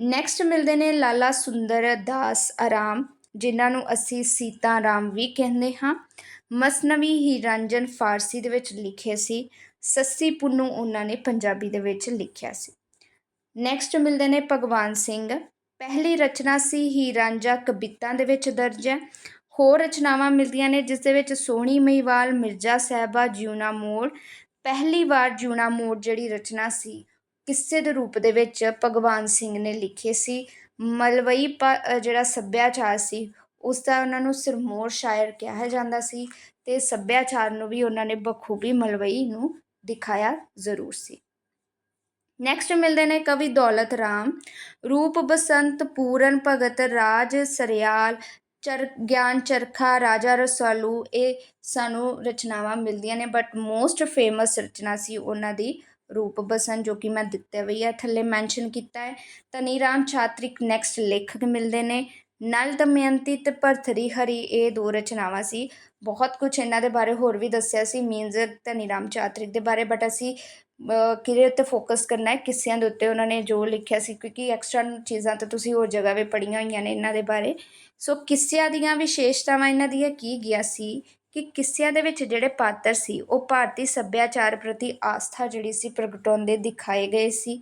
ਨੈਕਸਟ ਮਿਲਦੇ ਨੇ ਲਾਲਾ ਸੁੰਦਰ ਦਾਸ ਆਰਾਮ, ਜਿਨ੍ਹਾਂ ਨੂੰ ਅਸੀਂ ਸੀਤਾ ਰਾਮ ਵੀ ਕਹਿੰਦੇ ਹਾਂ। ਮਸਨਵੀ ਹੀ ਰੰਜਨ ਫਾਰਸੀ ਦੇ ਵਿੱਚ ਲਿਖੇ ਸੀ। ਸੱਸੀ ਪੁੰਨੂ ਉਹਨਾਂ ਨੇ ਪੰਜਾਬੀ ਦੇ ਵਿੱਚ ਲਿਖਿਆ ਸੀ। ਨੈਕਸਟ ਮਿਲਦੇ ਨੇ ਭਗਵਾਨ ਸਿੰਘ। ਪਹਿਲੀ ਰਚਨਾ ਸੀ ਹੀ ਰਾਂਝਾ ਕਵਿਤਾ ਦੇ ਵਿੱਚ ਦਰਜ ਹੈ। ਹੋਰ ਰਚਨਾਵਾਂ ਮਿਲਦੀਆਂ ਨੇ, ਜਿਸ ਦੇ ਵਿੱਚ ਸੋਹਣੀ ਮਹੀਵਾਲ, ਮਿਰਜ਼ਾ ਸਾਹਿਬਾ ਜਿਉਣਾ ਮੋੜ, ਪਹਿਲੀ ਵਾਰ ਜਿਉਣਾ ਮੋੜ ਜਿਹੜੀ ਰਚਨਾ ਸੀ ਕਿੱਸੇ ਦੇ ਰੂਪ ਦੇ ਵਿੱਚ ਭਗਵਾਨ ਸਿੰਘ ਨੇ ਲਿਖੇ ਸੀ। ਮਲਵਈ ਜਿਹੜਾ ਸੱਭਿਆਚਾਰ ਸੀ ਉਸ ਦਾ ਉਹਨਾਂ ਨੂੰ ਸਿਰਮੌਰ ਸ਼ਾਇਰ ਕਿਹਾ ਜਾਂਦਾ ਸੀ ਤੇ ਸੱਭਿਆਚਾਰ ਨੂੰ ਵੀ ਉਹਨਾਂ ਨੇ ਬਖੂਬੀ ਮਲਵਈ ਨੂੰ ਦਿਖਾਇਆ ਜ਼ਰੂਰ ਸੀ। ਨੈਕਸਟ ਮਿਲਦੇ ਨੇ ਕਵੀ ਦੌਲਤ ਰਾਮ। ਰੂਪ ਬਸੰਤ ਪੂਰਨ ਭਗਤ ਰਾਜ ਸਰਿਆਲ, ਚਰ, ਗਿਆਨ ਚਰਖਾ, ਰਾਜਾ ਰਸਾਲੂ, ਇਹ ਸਾਨੂੰ ਰਚਨਾਵਾਂ ਮਿਲਦੀਆਂ ਨੇ ਬਟ ਮੋਸਟ ਫੇਮਸ ਰਚਨਾ ਸੀ ਉਹਨਾਂ ਦੀ ਰੂਪ ਬਸੰਤ ਜੋ ਕਿ ਮੈਂ ਦਿੱਤੇ ਹੋਈ ਹੈ ਥੱਲੇ ਮੈਂਸ਼ਨ ਕੀਤਾ ਹੈ। ਤਨੀ ਰਾਮ ਛਾਤਰਿਕ ਨੈਕਸਟ ਲੇਖਕ ਮਿਲਦੇ ਨੇ। ਨਲ ਦਮਯੰਤੀ ਤੇ ਪਰਥਰੀ ਹਰੀ, ਇਹ ਦੋ ਰਚਨਾਵਾਂ ਸੀ। ਬਹੁਤ ਕੁਝ ਇਹਨਾਂ ਦੇ ਬਾਰੇ ਹੋਰ ਵੀ ਦੱਸਿਆ ਸੀ। ਮੀਨਜ਼ ਧਨੀਰਾਮ ਚਾਤਰਿਕ ਦੇ ਬਾਰੇ ਬਟ ਅਸੀਂ ਕਿਹਦੇ ਉੱਤੇ ਫੋਕਸ ਕਰਨਾ ਹੈ? ਕਿੱਸਿਆਂ ਦੇ ਉੱਤੇ ਉਹਨਾਂ ਨੇ ਜੋ ਲਿਖਿਆ ਸੀ, ਕਿਉਂਕਿ ਐਕਸਟਰਾ ਚੀਜ਼ਾਂ ਤਾਂ ਤੁਸੀਂ ਹੋਰ ਜਗ੍ਹਾ 'ਤੇ ਪੜ੍ਹੀਆਂ ਹੋਈਆਂ ਨੇ ਇਹਨਾਂ ਦੇ ਬਾਰੇ। ਸੋ ਕਿੱਸਿਆਂ ਦੀਆਂ ਵਿਸ਼ੇਸ਼ਤਾਵਾਂ ਇਹਨਾਂ ਦੀਆਂ ਕੀ ਗਿਆ ਸੀ? ਕਿ ਕਿੱਸਿਆਂ ਦੇ ਵਿੱਚ ਜਿਹੜੇ ਪਾਤਰ ਸੀ, ਉਹ ਭਾਰਤੀ ਸੱਭਿਆਚਾਰ ਪ੍ਰਤੀ ਆਸਥਾ ਜਿਹੜੀ ਸੀ, ਪ੍ਰਗਟਾਉਂਦੇ ਦਿਖਾਏ ਗਏ ਸੀ।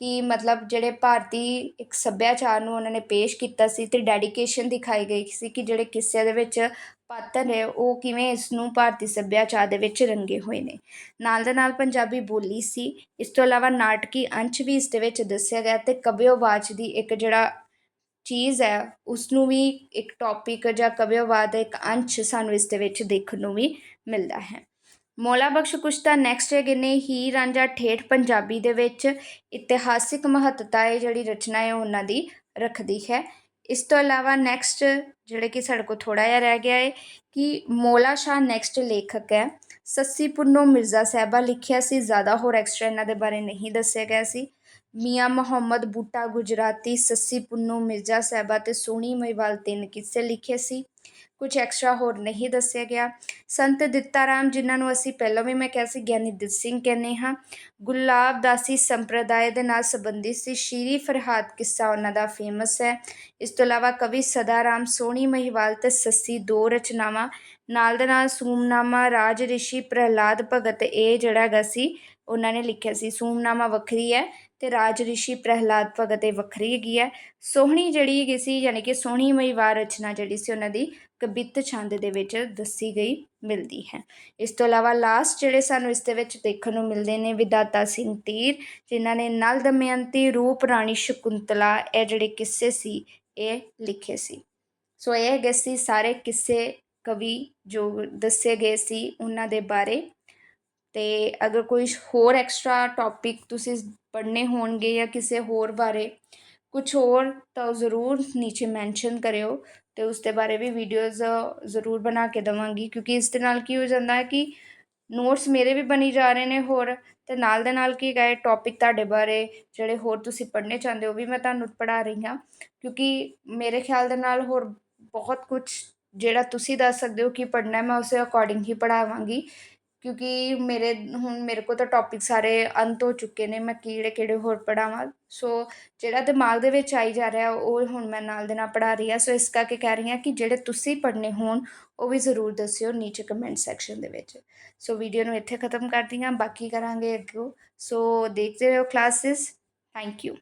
ਕਿ ਮਤਲਬ ਜਿਹੜੇ ਭਾਰਤੀ ਇੱਕ ਸੱਭਿਆਚਾਰ ਨੂੰ ਉਹਨਾਂ ਨੇ ਪੇਸ਼ ਕੀਤਾ ਸੀ ਤੇ ਡੈਡੀਕੇਸ਼ਨ ਦਿਖਾਈ ਗਈ ਸੀ ਕਿ ਜਿਹੜੇ ਕਿੱਸੇ ਦੇ ਵਿੱਚ ਪਾਤਰ ਨੇ, ਉਹ ਕਿਵੇਂ ਇਸ ਨੂੰ ਭਾਰਤੀ ਸੱਭਿਆਚਾਰ ਦੇ ਵਿੱਚ ਰੰਗੇ ਹੋਏ ਨੇ। ਨਾਲ ਦੇ ਨਾਲ ਪੰਜਾਬੀ ਬੋਲੀ ਸੀ। ਇਸ ਤੋਂ ਇਲਾਵਾ ਨਾਟਕੀ ਅੰਸ਼ ਵੀ ਇਸ ਦੇ ਵਿੱਚ ਦੱਸਿਆ ਗਿਆ ਤੇ ਕਵਿਓਵਾਚ ਦੀ ਇੱਕ ਜਿਹੜਾ ਚੀਜ਼ ਹੈ ਉਸ ਨੂੰ ਵੀ ਇੱਕ ਟੌਪਿਕ ਜਾਂ ਕਵਿਓਵਾਦ ਦਾ ਇੱਕ ਅੰਸ਼ ਸਾਨੂੰ ਇਸ ਦੇ ਵਿੱਚ ਦੇਖਣ ਨੂੰ ਵੀ ਮਿਲਦਾ ਹੈ। ਮੋਲਾ ਬਖਸ਼ ਕੁਸ਼ਤਾ ਨੈਕਸਟ ਹੈਗੇ ਨੇ, ਹੀਰ ਰਾਂਝਾ ਠੇਠ ਪੰਜਾਬੀ ਦੇ ਵਿੱਚ ਇਤਿਹਾਸਿਕ ਮਹੱਤਤਾ ਹੈ, ਜਿਹੜੀ ਰਚਨਾ ਹੈ, ਉਹਨਾਂ ਦੀ ਰੱਖਦੀ ਹੈ। ਇਸ ਤੋਂ ਇਲਾਵਾ ਨੈਕਸਟ ਜਿਹੜੇ ਕਿ ਸਾਡੇ ਕੋਲ ਥੋੜਾ ਜਿਹਾ ਰਹਿ ਗਿਆ ਹੈ, ਕਿ ਮੋਲਾ ਸ਼ਾਹ ਨੈਕਸਟ ਲੇਖਕ ਹੈ। ਸੱਸੀ ਪੁੰਨੋ ਮਿਰਜ਼ਾ ਸਾਹਿਬਾ ਲਿਖਿਆ ਸੀ, ਜ਼ਿਆਦਾ ਹੋਰ ਐਕਸਟਰਾ ਇਹਨਾਂ ਦੇ ਬਾਰੇ ਨਹੀਂ ਦੱਸਿਆ ਗਿਆ ਸੀ। ਮੀਆਂ ਮੁਹੰਮਦ ਬੂਟਾ ਗੁਜਰਾਤੀ ਸੱਸੀ ਪੁੰਨੂ ਮਿਰਜ਼ਾ ਸਾਹਿਬਾ ਤੇ ਸੋਹਣੀ ਮਹੀਵਾਲ ਤਿੰਨ ਕਿੱਸੇ ਲਿਖੇ ਸੀ। ਕੁਝ ਐਕਸਟਰਾ ਹੋਰ ਨਹੀਂ ਦੱਸਿਆ ਗਿਆ। ਸੰਤ ਦਿੱਤਾ ਰਾਮ ਜਿਨ੍ਹਾਂ ਨੂੰ ਅਸੀਂ ਪਹਿਲਾਂ ਵੀ ਮੈਂ ਕਿਹਾ ਸੀ, ਗਿਆਨੀ ਦਿੱਤ ਸਿੰਘ ਕਹਿੰਦੇ ਹਾਂ, ਗੁਲਾਬ ਦਾਸੀ ਸੰਪਰਦਾਇ ਦੇ ਨਾਲ ਸੰਬੰਧਿਤ ਸੀ। ਸ਼ੀਰੀ ਫਰਹਾਦ ਕਿੱਸਾ ਉਹਨਾਂ ਦਾ ਫੇਮਸ ਹੈ। ਇਸ ਤੋਂ ਇਲਾਵਾ ਕਵੀ ਸਦਾ ਰਾਮ ਸੋਹਣੀ ਮਹੀਵਾਲ ਤੇ ਸੱਸੀ ਦੋ ਰਚਨਾਵਾਂ, ਨਾਲ ਦੇ ਨਾਲ ਸੂਮਨਾਮਾ, ਰਾਜ ਰਿਸ਼ੀ, ਪ੍ਰਹਿਲਾਦ ਭਗਤ, ਇਹ ਜਿਹੜਾ ਹੈਗਾ ਸੀ, ਉਹਨਾਂ ਨੇ ਲਿਖਿਆ ਸੀ। ਸੂਮਨਾਮਾ ਵੱਖਰੀ ਹੈ। ਤੇ ਰਾਜ ਰਿਸ਼ੀ ਪ੍ਰਹਿਲਾਦ ਭਗਤ ਇਹ ਵੱਖਰੀ ਹੈਗੀ ਹੈ। ਸੋਹਣੀ ਜਿਹੜੀ ਹੈਗੀ ਸੀ, ਯਾਨੀ ਕਿ ਸੋਹਣੀ ਮਹੀਵਾਲ ਰਚਨਾ ਜਿਹੜੀ ਸੀ, ਉਹਨਾਂ ਦੀ ਕਬਿੱਤ ਛੰਦ ਦੇ ਵਿੱਚ ਦੱਸੀ ਗਈ, ਮਿਲਦੀ ਹੈ। ਇਸ ਤੋਂ ਇਲਾਵਾ ਲਾਸਟ ਜਿਹੜੇ ਸਾਨੂੰ ਇਸ ਦੇ ਵਿੱਚ ਦੇਖਣ ਨੂੰ ਮਿਲਦੇ ਨੇ ਵਿਦਾਤਾ ਸਿੰਘ ਤੀਰ, ਜਿਨ੍ਹਾਂ ਨੇ ਨਲ ਦਮਯੰਤੀ ਰੂਪ ਰਾਣੀ ਸ਼ਕੁੰਤਲਾ, ਇਹ ਜਿਹੜੇ ਕਿੱਸੇ ਸੀ, ਇਹ ਲਿਖੇ ਸੀ। ਸੋ ਇਹ ਹੈਗੇ ਸੀ ਸਾਰੇ ਕਿੱਸੇ ਕਵੀ ਜੋ ਦੱਸੇ ਗਏ ਸੀ, ਉਹਨਾਂ ਦੇ ਬਾਰੇ ਤੇ ਅਗਰ ਕੋਈ ਹੋਰ ਐਕਸਟਰਾ ਟੌਪਿਕ ਤੁਸੀਂ ਪੜ੍ਹਨੇ ਹੋਣਗੇ ਜਾਂ ਕਿਸੇ ਹੋਰ ਬਾਰੇ ਕੁਝ ਹੋਰ ਤਾਂ ਜ਼ਰੂਰ ਨੀਚੇ ਮੈਂਸ਼ਨ ਕਰਿਓ ਤੇ ਉਸ ਦੇ ਬਾਰੇ ਵੀ ਵੀਡੀਓਜ਼ ਜ਼ਰੂਰ ਬਣਾ ਕੇ ਦਵਾਂਗੀ ਕਿਉਂਕਿ ਇਸ ਦੇ ਨਾਲ ਕੀ ਹੋ ਜਾਂਦਾ ਹੈ ਕਿ ਨੋਟਸ ਮੇਰੇ ਵੀ ਬਣੀ ਜਾ ਰਹੇ ਨੇ ਹੋਰ ਤੇ ਨਾਲ ਦੇ ਨਾਲ ਕੀ ਗਏ ਟੌਪਿਕ ਤੁਹਾਡੇ ਬਾਰੇ ਜਿਹੜੇ ਹੋਰ ਤੁਸੀਂ ਪੜ੍ਹਨੇ ਚਾਹੁੰਦੇ ਹੋ ਵੀ ਮੈਂ ਤੁਹਾਨੂੰ ਪੜ੍ਹਾ ਰਹੀ ਹਾਂ ਕਿਉਂਕਿ ਮੇਰੇ ਖਿਆਲ ਦੇ ਨਾਲ ਹੋਰ ਬਹੁਤ ਕੁਝ ਜਿਹੜਾ ਤੁਸੀਂ ਦੱਸ ਸਕਦੇ ਹੋ ਕਿ ਪੜ੍ਹਨਾ ਮੈਂ ਉਸੇ ਅਕੋਰਡਿੰਗ ਹੀ ਪੜ੍ਹਾਵਾਂਗੀ ਕਿਉਂਕਿ ਮੇਰੇ, ਹੁਣ ਮੇਰੇ ਕੋਲ ਤਾਂ ਟੋਪਿਕ ਸਾਰੇ ਅੰਤ ਹੋ ਚੁੱਕੇ ਨੇ, ਮੈਂ ਕਿਹੜੇ ਕਿਹੜੇ ਹੋਰ ਪੜ੍ਹਾਵਾਂ। ਸੋ ਜਿਹੜਾ ਦਿਮਾਗ ਦੇ ਵਿੱਚ ਆਈ ਜਾ ਰਿਹਾ, ਉਹ ਹੁਣ ਮੈਂ ਨਾਲ ਦੇ ਨਾਲ ਪੜ੍ਹਾ ਰਹੀ ਹਾਂ। ਸੋ ਇਸ ਕਰਕੇ ਕਹਿ ਰਹੀ ਹਾਂ ਕਿ ਜਿਹੜੇ ਤੁਸੀਂ ਪੜ੍ਹਨੇ ਹੋਣ, ਉਹ ਵੀ ਜ਼ਰੂਰ ਦੱਸਿਓ ਨੀਚੇ ਕਮੈਂਟ ਸੈਕਸ਼ਨ ਦੇ ਵਿੱਚ। ਸੋ ਵੀਡੀਓ ਨੂੰ ਇੱਥੇ ਖਤਮ ਕਰਦੀ ਹਾਂ, ਬਾਕੀ ਕਰਾਂਗੇ ਅੱਗੇ। ਸੋ ਦੇਖਦੇ ਰਹੋ ਕਲਾਸਿਸ ਥੈਂਕ ਯੂ